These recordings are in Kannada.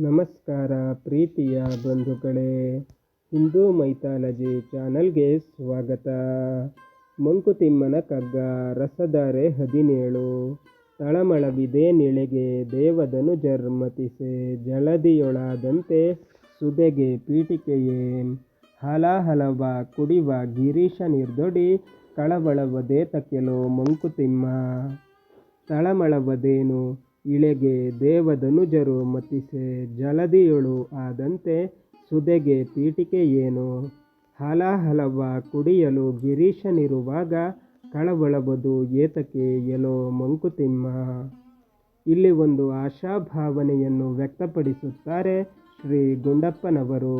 ನಮಸ್ಕಾರ ಪ್ರೀತಿಯ ಬಂಧುಗಳೇ ಹಿಂದೂ ಮೈಥಾಲಜಿ ಚಾನಲ್ಗೆ ಸ್ವಾಗತ. ಮಂಕುತಿಮ್ಮನ ಕಗ್ಗ ರಸಧಾರೆ ಹದಿನೇಳು. ತಳಮಳವಿದೆ ನಿಳೆಗೆ ದೇವಧನುಜರ್ಮತಿಸೆ ಜಳದಿಯೊಳಾದಂತೆ ಸುದೆಗೆ ಪೀಠಿಕೆಯೇ. ಹಲಹಲವ ಕುಡಿವ ಗಿರೀಶ ನಿರ್ದೊಡಿ ಕಳವಳವದೇತಕ್ಕೆಲೋ ಮಂಕುತಿಮ್ಮ. ತಳಮಳವದೇನು ಇಳೆಗೆ ದೇವಧನುಜರು ಮತಿಸೆ ಜಲಧಿಯೊಳು ಆದಂತೆ ಸುದೆಗೆ ಪೀಠಿಕೆಯೇನು ಹಲಹಲವ ಕುಡಿಯಲು ಗಿರೀಶನಿರುವಾಗ ಕಳವಳಬದು ಏತಕ್ಕೆ ಎಲೋ ಮಂಕುತಿಮ್ಮ? ಇಲ್ಲಿ ಒಂದು ಆಶಾಭಾವನೆಯನ್ನು ವ್ಯಕ್ತಪಡಿಸುತ್ತಾರೆ ಶ್ರೀ ಗುಂಡಪ್ಪನವರು.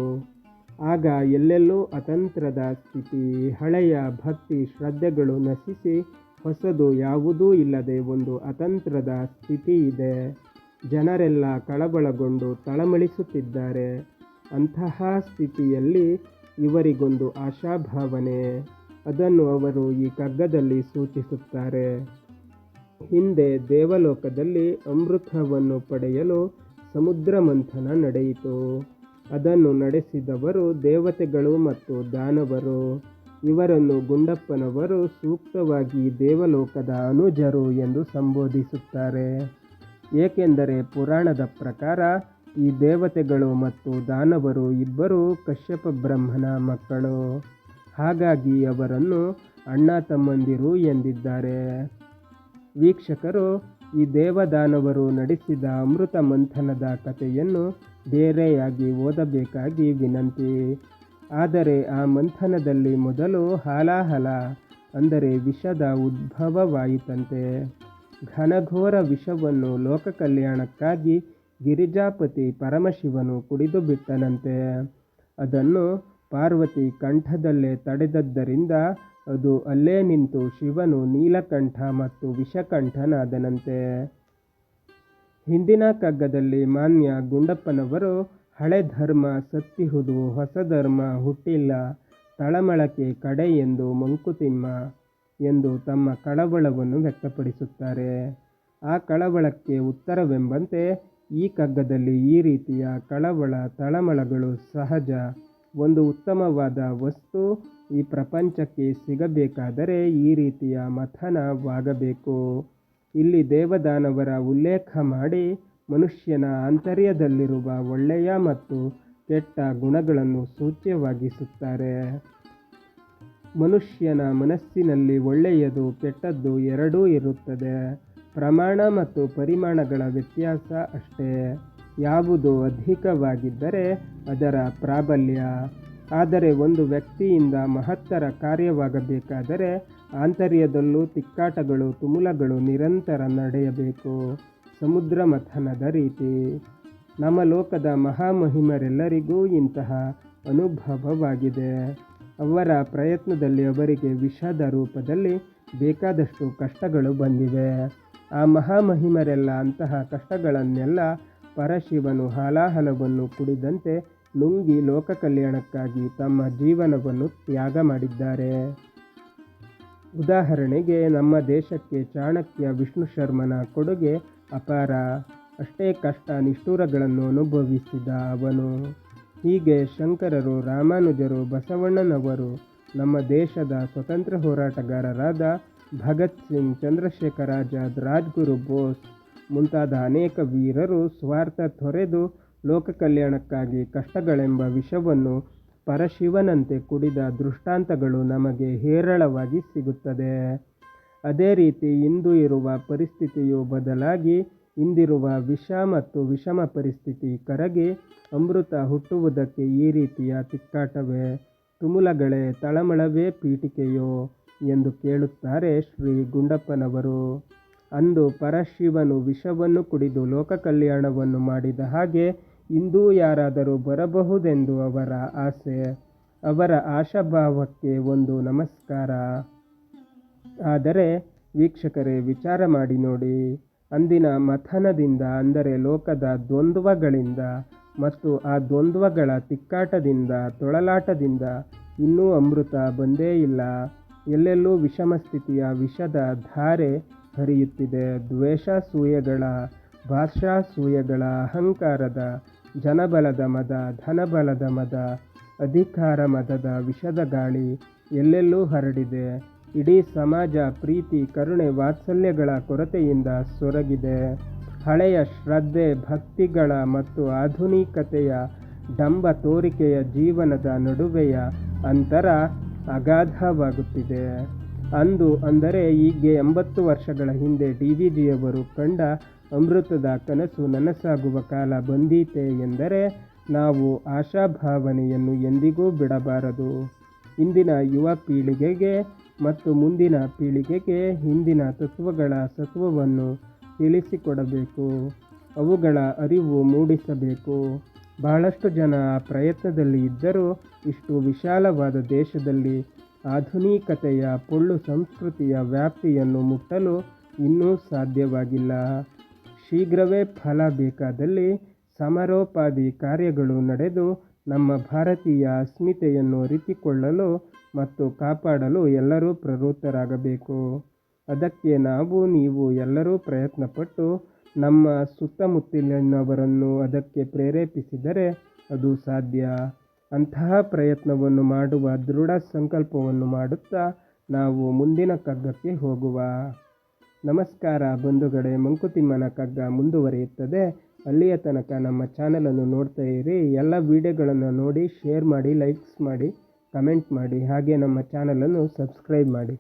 ಆಗ ಎಲ್ಲೆಲ್ಲೂ ಅತಂತ್ರದ ಸ್ಥಿತಿ ಹಳೆಯ ಭಕ್ತಿ ಶ್ರದ್ಧೆಗಳು ನಶಿಸಿ ಹೊಸದು ಯಾವುದೂ ಇಲ್ಲದೆ ಒಂದು ಅತಂತ್ರದ ಸ್ಥಿತಿ ಇದೆ ಜನರೆಲ್ಲ ಕಳಬಳಗೊಂಡು ತಳಮಳಿಸುತ್ತಿದ್ದಾರೆ. ಅಂತಹ ಸ್ಥಿತಿಯಲ್ಲಿ ಇವರಿಗೊಂದು ಆಶಾಭಾವನೆ. ಅದನ್ನು ಅವರು ಈ ಕಗ್ಗದಲ್ಲಿ ಸೂಚಿಸುತ್ತಾರೆ. ಹಿಂದೆ ದೇವಲೋಕದಲ್ಲಿ ಅಮೃತವನ್ನು ಪಡೆಯಲು ಸಮುದ್ರ ಮಂಥನ ನಡೆಯಿತು. ಅದನ್ನು ನಡೆಸಿದವರು ದೇವತೆಗಳು ಮತ್ತು ದಾನವರು. ಇವರನ್ನು ಗುಂಡಪ್ಪನವರು ಸೂಕ್ತವಾಗಿ ದೇವಲೋಕದ ಅನುಜರು ಎಂದು ಸಂಬೋಧಿಸುತ್ತಾರೆ. ಏಕೆಂದರೆ ಪುರಾಣದ ಪ್ರಕಾರ ಈ ದೇವತೆಗಳು ಮತ್ತು ದಾನವರು ಇಬ್ಬರು ಕಶ್ಯಪ ಬ್ರಹ್ಮನ ಮಕ್ಕಳು. ಹಾಗಾಗಿ ಅವರನ್ನು ಅಣ್ಣ ತಮ್ಮಂದಿರು ಎಂದಿದ್ದಾರೆ. ವೀಕ್ಷಕರು, ಈ ದೇವದಾನವರು ನಡೆಸಿದ ಅಮೃತ ಮಂಥನದ ಕಥೆಯನ್ನು ಬೇರೆಯಾಗಿ ಓದಬೇಕಾಗಿ ವಿನಂತಿ. ಆದರೆ ಆ ಮಂಥನದಲ್ಲಿ ಮೊದಲು ಹಾಲಾಹಲ, ಅಂದರೆ ವಿಷದ ಉದ್ಭವವಾಯಿತಂತೆ. ಘನಘೋರ ವಿಷವನ್ನು ಲೋಕ ಕಲ್ಯಾಣಕ್ಕಾಗಿ ಗಿರಿಜಾಪತಿ ಪರಮಶಿವನು ಕುಡಿದು ಬಿಟ್ಟನಂತೆ ಅದನ್ನು ಪಾರ್ವತಿ ಕಂಠದಲ್ಲೇ ತಡೆದದ್ದರಿಂದ ಅದು ಅಲ್ಲೇ ನಿಂತು ಶಿವನು ನೀಲಕಂಠ ಮತ್ತು ವಿಷಕಂಠನಾದನಂತೆ. ಹಿಂದಿನ ಕಗ್ಗದಲ್ಲಿ ಮಾನ್ಯ ಗುಂಡಪ್ಪನವರು ಹಳೆ ಧರ್ಮ ಸತ್ತಿಹುದು ಹೊಸ ಧರ್ಮ ಹುಟ್ಟಿಲ್ಲ ತಳಮಳಕ್ಕೆ ಕಡೆ ಎಂದು ಮಂಕುತಿಮ್ಮ ಎಂದು ತಮ್ಮ ಕಳವಳವನ್ನು ವ್ಯಕ್ತಪಡಿಸುತ್ತಾರೆ. ಆ ಕಳವಳಕ್ಕೆ ಉತ್ತರವೆಂಬಂತೆ, ಈ ಕಗ್ಗದಲ್ಲಿ ಈ ರೀತಿಯ ಕಳವಳ ತಳಮಳಗಳು ಸಹಜ. ಒಂದು ಉತ್ತಮವಾದ ವಸ್ತು ಈ ಪ್ರಪಂಚಕ್ಕೆ ಸಿಗಬೇಕಾದರೆ ಈ ರೀತಿಯ ಮಥನವಾಗಬೇಕು. ಇಲ್ಲಿ ದೇವದಾನವರ ಉಲ್ಲೇಖ ಮಾಡಿ ಮನುಷ್ಯನ ಆಂತರ್ಯದಲ್ಲಿರುವ ಒಳ್ಳೆಯ ಮತ್ತು ಕೆಟ್ಟ ಗುಣಗಳನ್ನು ಸೂಚ್ಯವಾಗಿಸುತ್ತಾರೆ. ಮನುಷ್ಯನ ಮನಸ್ಸಿನಲ್ಲಿ ಒಳ್ಳೆಯದು ಕೆಟ್ಟದ್ದು ಎರಡೂ ಇರುತ್ತದೆ. ಪ್ರಮಾಣ ಮತ್ತು ಪರಿಮಾಣಗಳ ವ್ಯತ್ಯಾಸ ಅಷ್ಟೇ. ಯಾವುದು ಅಧಿಕವಾಗಿದ್ದರೆ ಅದರ ಪ್ರಾಬಲ್ಯ. ಆದರೆ ಒಂದು ವ್ಯಕ್ತಿಯಿಂದ ಮಹತ್ತರ ಕಾರ್ಯವಾಗಬೇಕಾದರೆ ಆಂತರ್ಯದಲ್ಲೂ ತಿಕ್ಕಾಟಗಳು, ತುಮುಲಗಳು ನಿರಂತರ ನಡೆಯಬೇಕು. ಸಮುದ್ರ ಮಥನದ ರೀತಿ. ನಮ್ಮ ಲೋಕದ ಮಹಾಮಹಿಮರೆಲ್ಲರಿಗೂ ಇಂತಹ ಅನುಭವವಾಗಿದೆ. ಅವರ ಪ್ರಯತ್ನದಲ್ಲಿ ಅವರಿಗೆ ವಿಷದ ರೂಪದಲ್ಲಿ ಬೇಕಾದಷ್ಟು ಕಷ್ಟಗಳು ಬಂದಿವೆ. ಆ ಮಹಾಮಹಿಮರೆಲ್ಲ ಅಂತಹ ಕಷ್ಟಗಳನ್ನೆಲ್ಲ ಪರಶಿವನು ಹಾಲಾಹಲವನ್ನು ಕುಡಿದಂತೆ ನುಂಗಿ ಲೋಕ ಕಲ್ಯಾಣಕ್ಕಾಗಿ ತಮ್ಮ ಜೀವನವನ್ನು ತ್ಯಾಗ ಮಾಡಿದ್ದಾರೆ. ಉದಾಹರಣೆಗೆ, ನಮ್ಮ ದೇಶಕ್ಕೆ ಚಾಣಕ್ಯ ವಿಷ್ಣು ಶರ್ಮನ ಕೊಡುಗೆ ಅಪಾರ, ಅಷ್ಟೇ ಕಷ್ಟ ನಿಷ್ಠುರಗಳನ್ನು ಅನುಭವಿಸಿದ ಅವನು. ಹೀಗೆ ಶಂಕರರು, ರಾಮಾನುಜರು, ಬಸವಣ್ಣನವರು, ನಮ್ಮ ದೇಶದ ಸ್ವತಂತ್ರ ಹೋರಾಟಗಾರರಾದ ಭಗತ್ ಸಿಂಗ್, ಚಂದ್ರಶೇಖರ ಆಜಾದ್, ರಾಜ್ಗುರು ಬೋಸ್ ಮುಂತಾದ ಅನೇಕ ವೀರರು ಸ್ವಾರ್ಥ ತೊರೆದು ಲೋಕ ಕಲ್ಯಾಣಕ್ಕಾಗಿ ಕಷ್ಟಗಳೆಂಬ ವಿಷವನ್ನು ಪರಶಿವನಂತೆ ಕುಡಿದ ದೃಷ್ಟಾಂತಗಳು ನಮಗೆ ಹೇರಳವಾಗಿ ಸಿಗುತ್ತದೆ. ಅದೇ ರೀತಿ ಇಂದು ಇರುವ ಪರಿಸ್ಥಿತಿಯು ಬದಲಾಗಿ ಇಂದಿರುವ ವಿಷ ಮತ್ತು ವಿಷಮ ಪರಿಸ್ಥಿತಿ ಕರಗಿ ಅಮೃತ ಹುಟ್ಟುವುದಕ್ಕೆ ಈ ರೀತಿಯ ತಿಕ್ಕಾಟವೇ. ತುಮುಲಗಳೇ, ತಳಮಳವೇ ಪೀಠಿಕೆಯೋ ಎಂದು ಕೇಳುತ್ತಾರೆ ಶ್ರೀ ಗುಂಡಪ್ಪನವರು. ಅಂದು ಪರಶಿವನು ವಿಷವನ್ನು ಕುಡಿದು ಲೋಕ ಕಲ್ಯಾಣವನ್ನು ಮಾಡಿದ ಹಾಗೆ ಇಂದೂ ಯಾರಾದರೂ ಬರಬಹುದೆಂದು ಅವರ ಆಸೆ. ಅವರ ಆಶಾಭಾವಕ್ಕೆ ಒಂದು ನಮಸ್ಕಾರ. ಆದರೆ ವೀಕ್ಷಕರೇ, ವಿಚಾರ ಮಾಡಿ ನೋಡಿ. ಅಂದಿನ ಮಥನದಿಂದ, ಅಂದರೆ ಲೋಕದ ದ್ವಂದ್ವಗಳಿಂದ ಮತ್ತು ಆ ದ್ವಂದ್ವಗಳ ತಿಕ್ಕಾಟದಿಂದ, ತೊಳಲಾಟದಿಂದ ಇನ್ನೂ ಅಮೃತ ಬಂದೇ ಇಲ್ಲ. ಎಲ್ಲೆಲ್ಲೂ ವಿಷಮ ಸ್ಥಿತಿಯ ವಿಷದ ಧಾರೆ ಹರಿಯುತ್ತಿದೆ. ದ್ವೇಷಾಸೂಯೆಗಳ ಭಾಷಾಸೂಯೆಗಳ ಅಹಂಕಾರದ, ಜನಬಲದ ಮದ, ಧನಬಲದ ಮದ, ಅಧಿಕಾರ ಮದದ ವಿಷದ ಗಾಳಿ ಎಲ್ಲೆಲ್ಲೂ ಹರಡಿದೆ. ಇಡೀ ಸಮಾಜ, ಪ್ರೀತಿ, ಕರುಣೆ, ವಾತ್ಸಲ್ಯಗಳ ಕೊರತೆಯಿಂದ ಸೊರಗಿದೆ. ಹಳೆಯ ಶ್ರದ್ಧೆ, ಭಕ್ತಿಗಳ ಮತ್ತು ಆಧುನಿಕತೆಯ ಡಂಬ ತೋರಿಕೆಯ ಜೀವನದ ನಡುವೆಯ ಅಂತರ ಅಗಾಧವಾಗುತ್ತಿದೆ. ಅಂದು ಅಂದರೆ ಹೀಗೆ ಎಂಬತ್ತು ವರ್ಷಗಳ ಹಿಂದೆ ಡಿ ವಿ ಜಿಯವರು ಕಂಡ ಅಮೃತದ ಕನಸು ನನಸಾಗುವ ಕಾಲ ಬಂದೀತೆ ಎಂದರೆ ನಾವು ಆಶಾಭಾವನೆಯನ್ನು ಎಂದಿಗೂ ಬಿಡಬಾರದು. ಇಂದಿನ ಯುವ ಪೀಳಿಗೆಗೆ ಮತ್ತು ಮುಂದಿನ ಪೀಳಿಗೆಗೆ ಹಿಂದಿನ ತತ್ವಗಳ ಸತ್ವವನ್ನು ತಿಳಿಸಿಕೊಡಬೇಕು. ಅವುಗಳ ಅರಿವು ಮೂಡಿಸಬೇಕು. ಬಹಳಷ್ಟು ಜನ ಪ್ರಯತ್ನದಲ್ಲಿ ಇದ್ದರೂ ಇಷ್ಟು ವಿಶಾಲವಾದ ದೇಶದಲ್ಲಿ ಆಧುನಿಕತೆಯ ಪೊಳ್ಳು ಸಂಸ್ಕೃತಿಯ ವ್ಯಾಪ್ತಿಯನ್ನು ಮುಟ್ಟಲು ಇನ್ನೂ ಸಾಧ್ಯವಾಗಿಲ್ಲ. ಶೀಘ್ರವೇ ಫಲ ಬೇಕಾದಲ್ಲಿ ಸಮರೋಪಾದಿ ಕಾರ್ಯಗಳು ನಡೆದು ನಮ್ಮ ಭಾರತೀಯ ಅಸ್ಮಿತೆಯನ್ನು ಅರಿತುಕೊಳ್ಳಲು ಮತ್ತು ಕಾಪಾಡಲು ಎಲ್ಲರೂ ಪ್ರವೃತ್ತರಾಗಬೇಕು. ಅದಕ್ಕೆ ನಾವು, ನೀವು ಎಲ್ಲರೂ ಪ್ರಯತ್ನಪಟ್ಟು ನಮ್ಮ ಸುತ್ತಮುತ್ತಲಿನವರನ್ನು ಅದಕ್ಕೆ ಪ್ರೇರೇಪಿಸಿದರೆ ಅದು ಸಾಧ್ಯ. ಅಂತಹ ಪ್ರಯತ್ನವನ್ನು ಮಾಡುವ ದೃಢ ಸಂಕಲ್ಪವನ್ನು ಮಾಡುತ್ತಾ ನಾವು ಮುಂದಿನ ಕಗ್ಗಕ್ಕೆ ಹೋಗುವ. ನಮಸ್ಕಾರ ಬಂಧುಗಳೇ, ಮಂಕುತಿಮ್ಮನ ಕಗ್ಗ ಮುಂದುವರಿಯುತ್ತದೆ. ಅಲ್ಲಿಯ ತನಕ ನಮ್ಮ ಚಾನಲನ್ನು ನೋಡ್ತಾ ಇರಿ. ಎಲ್ಲ ವಿಡಿಯೋಗಳನ್ನು ನೋಡಿ ಶೇರ್ ಮಾಡಿ ಲೈಕ್ಸ್ ಮಾಡಿ ಕಮೆಂಟ್ ಮಾಡಿ, ಹಾಗೆ ನಮ್ಮ ಚಾನಲನ್ನು ಸಬ್ಸ್ಕ್ರೈಬ್ ಮಾಡಿ.